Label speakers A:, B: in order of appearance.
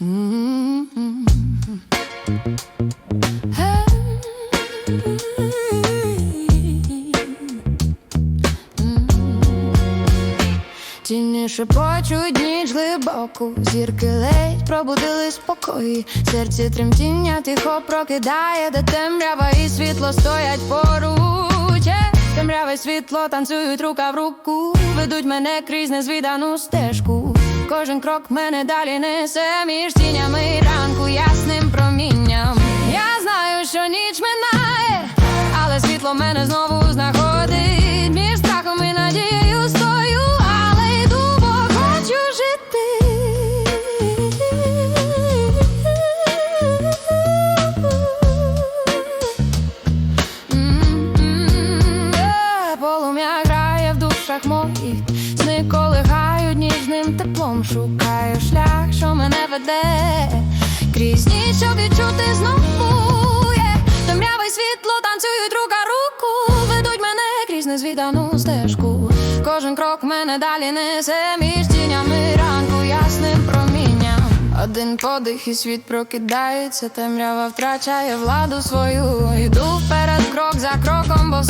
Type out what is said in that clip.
A: Тіні шепочуть ніч глибоку, зірки ледь пробудили спокої. Серце тремтіння тихо прокидає, де темрява і світло стоять поруч. Е, Темрява світло танцюють рука в руку, ведуть мене крізь незвідану стежку. Кожен крок мене далі несе між тінями ранку ясним промінням. Я знаю, що ніч минає, але світло мене знову душах моїх, сни колихають ніжним теплом, шукаю шлях, що мене веде, крізь ніч, відчути знову є. Темрява світло танцюють рука руку, ведуть мене крізь незвідану стежку. Кожен крок мене далі несе між тінями ранку ясним промінням. Один подих і світ прокидається, темрява втрачає владу свою. Йду вперед, крок за кроком, бо в